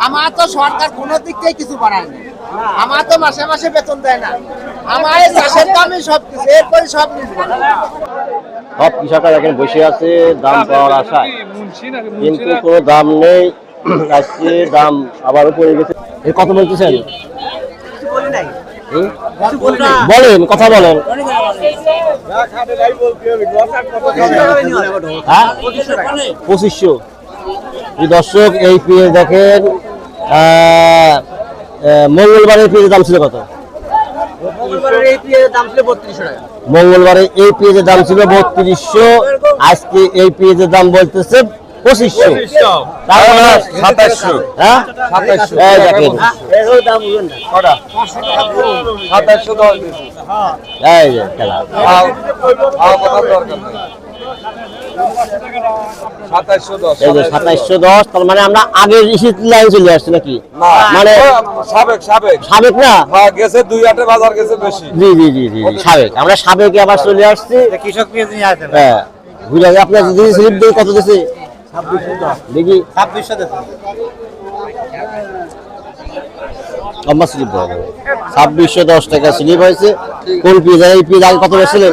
আমার তো সরকার কোনো দিক থেকে কিছু বাড়ায় না আমার তো মাসে মাসে বেতন দেয় না। আমার এই চাষের দামই সব কিছু এরপরে সব নির্ভর সব কৃষকরা এখন বসে আছে দাম পাওয়ার আশায়। কিন্তু কোনো দাম নেই আজকে দাম আবারও পড়ে গেছে। এ কত বলতেছেন? বলেন কথা বলেন। হ্যাঁ? পঁচিশশো। দর্শক এই পেয়ে দেখেন মঙ্গলবারের পেঁয়াজের দাম ছিল কত? মঙ্গলবারে এই পেঁয়াজের দাম ছিল বত্রিশশো আজকে এই পেঁয়াজের দাম বলতেছে পঁচিশশো। সাতাশশো। হ্যাঁ? সাতাশশো। সাতাইশশো দশ। তার মানে আমরা আগের ইসিত লাইন চলে আসছি নাকি? মানে সাবেক সাবেক। সাবেক না? হ্যাঁ গেছে দুই আটে বাজার গেছে বেশি। জি জি জি জি জি, সাবেক। আমরা সাবেকে আবার চলে আসছি। কৃষক হ্যাঁ। আপনার যদি স্লিপ কত দেখি। ছাব্বিশশো লম্বা স্লিপ দেওয়া যাবে ছাব্বিশশো দশ টাকা স্লিপ হয়েছে। কোন পিস এই পিস আগে কত বেচছিলেন?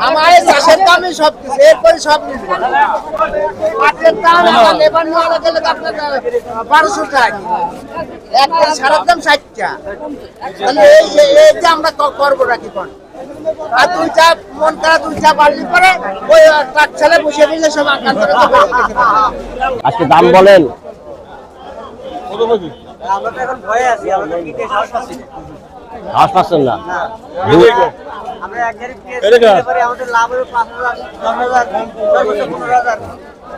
আমার এই চাষের দামই সব কিছু এরপরে সব নির্ভর মাছের দাম আমার লেবার নেওয়া গেলে আপনার বারোশো টাকা। একটা সারের দাম ষাটটা। তাহলে এই যে- এই যে আমরা করব নাকি কোন? আর দুই চা মন দুই চা বাড়লি পরে ওই ট্রাক ছেলে বসে সব আকার করে। আজকে দাম বলেন। আমরা তো এখন ভয়ে আছি কিনতে সাহস পাচ্ছি না। আমরা এক গাড়ি পেঁয়াজ কিনতে পারি আমাদের লাভ হবে পাঁচ হাজার দশ হাজার সর্বোচ্চ পনেরো হাজার।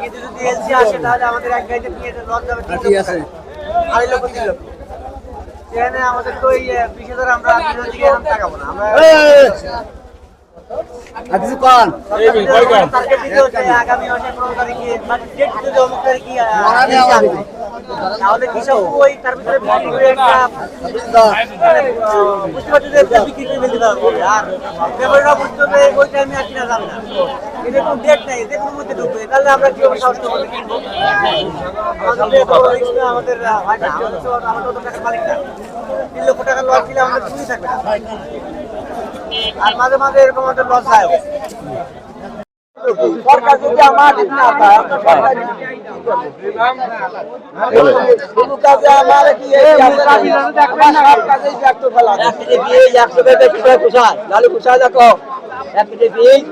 কিন্তু যদি এলসি আসে তাহলে আমাদের এক গাড়িতে পেঁয়াজের লস যাবে তিন লক্ষ টাকা। আড়াই লক্ষ তিন লক্ষ। সেখানে আমাদের তো এই বিশ হাজার আমরা দিকে এখন না। আমরা দিতে আগামী মাসের পনেরো তারিখে মানে ডেট দিতে অমুক তারিখে। তাহলে কৃষক ওই তার ভিতরে বিক্রি করে ফেলতে পারবে। আর বুঝতে হবে, ওই টাইমে আর কিনা যাবে না। যে হয় না। আমাদের তিন লক্ষ টাকা লস দিলে আমাদের চুরি থাকবে আর মাঝে মাঝে এরকম একটা লস না পায় কাজে আমার একশো বেশ। কিলো কুষায় লালু কুষায় দেখো এক কেজি বীজ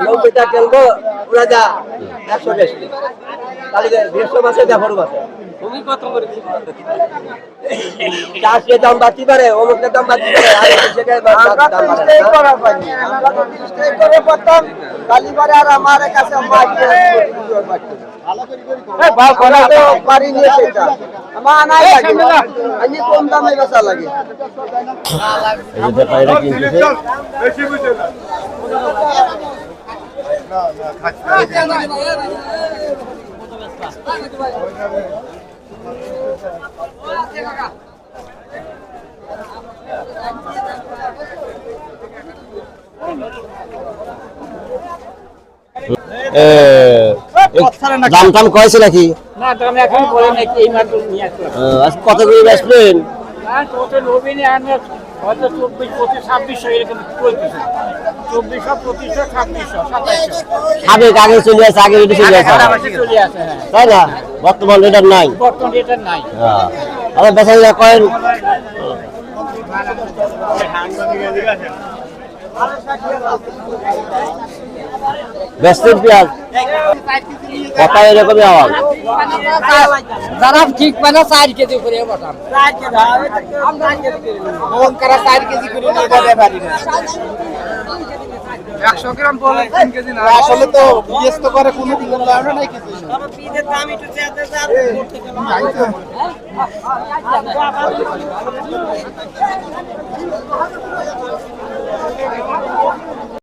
নব্বই টাকা ওরা যা একশো বেশি তাহলে দেড়শো মাসে ব্যাপার আছে চাষের দাম বাড়তে পারে অমুকের দাম বাড়তে পারে করে কালীবারে আর আমার কাছে মাছ দামে টাম কয়েছে নাকি? কত করে বেচলেন হয়তো চব্বিশ পঁচিশ ছাব্বিশশো এরকম চলতেছে। চব্বিশশো পঁচিশশো ছাব্বিশশো সাতাইশশো। সাবেক আগে চলে আসে আগে রেটে চলে আসে চলে আসে হ্যাঁ। তাই না? বর্তমান রেটার নাই। বর্তমান এটা নাই। হ্যাঁ। বেচা কয়েন ব্যস্তের পেঁয়াজ কথা এরকমই আওয়াজ। যারা ঠিক মানে চার কেজি করে বসাম। ফোন চার কেজি করে একশো গ্রাম বলে তিন কেজি না। আসলে তো বিএস তো করে কোনো দিন লাগে না কিছু।